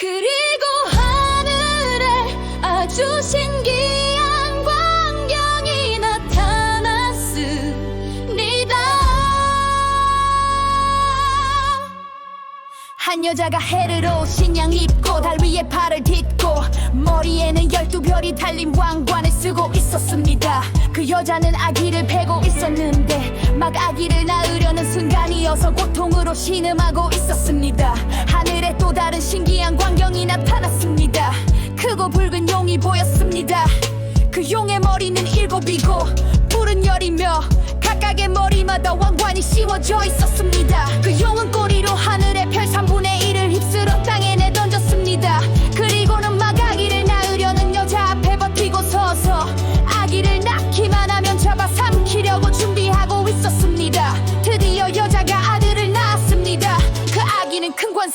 그리고 하늘에 아주 신기한 광경이 나타났습니다. 한 여자가 헤르로 신양 입고 달 위에 팔을 딛고 머리에는 열두 별이 달린 왕관을 쓰고 있었습니다. 그 여자는 아기를 베고 있었는데 막 아기를 낳으려는 순간이어서 고통으로 신음하고 있었습니다. 다른 신기한 광경이 나타났습니다. 크고 붉은 용이 보였습니다. 그 용의 머리는 일곱이고 푸른 열이며 각각의 머리마다 왕관이 씌워져 있었습니다.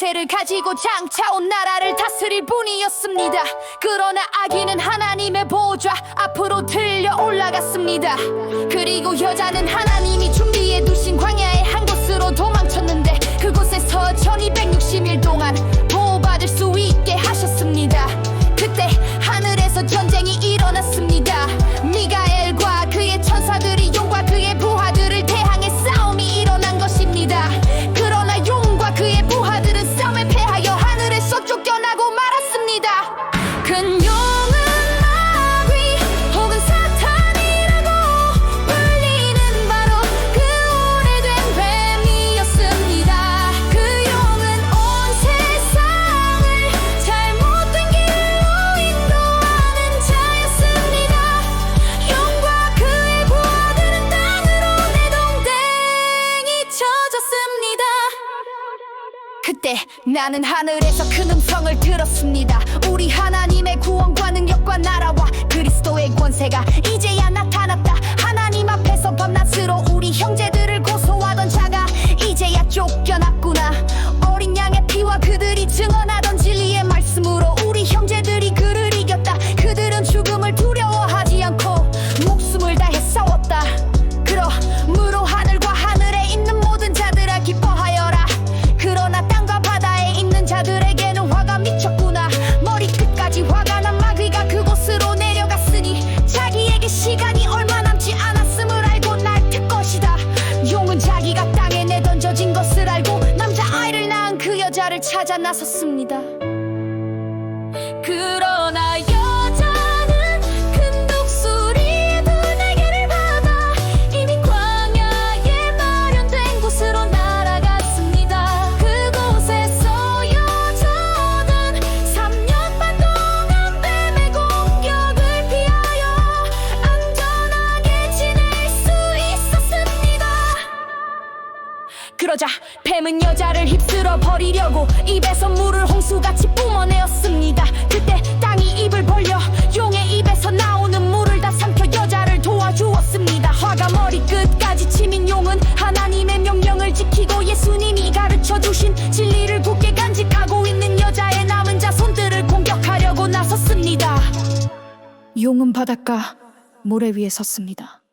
권세를 가지고 장차 온 나라를 다스릴 분이었습니다. 그러나 아기는 하나님의 보좌 앞으로 들려 올라갔습니다. 그리고 여자는 하나님 그때 나는 하늘에서 큰 음성을 들었습니다. 우리 하나님의 구원과 능력과 나라와 그리스도의 권세가 찾아 나섰습니다. 그러나 여자는 큰 독수리의 두 날개를 받아 이미 광야에 마련된 곳으로 날아갔습니다. 그곳에서 여자는 3년 반 동안 뱀의 공격을 피하여 안전하게 지낼 수 있었습니다. 그러자 뱀은 여자를 휩쓸어 버리려고 입에서 물을 홍수같이 뿜어내었습니다. 그때 땅이 입을 벌려 용의 입에서 나오는 물을 다 삼켜 여자를 도와주었습니다. 화가 머리끝까지 치민 용은 하나님의 명령을 지키고 예수님이 가르쳐 주신 진리를 굳게 간직하고 있는 여자의 남은 자손들을 공격하려고 나섰습니다. 용은 바닷가 모래 위에 섰습니다.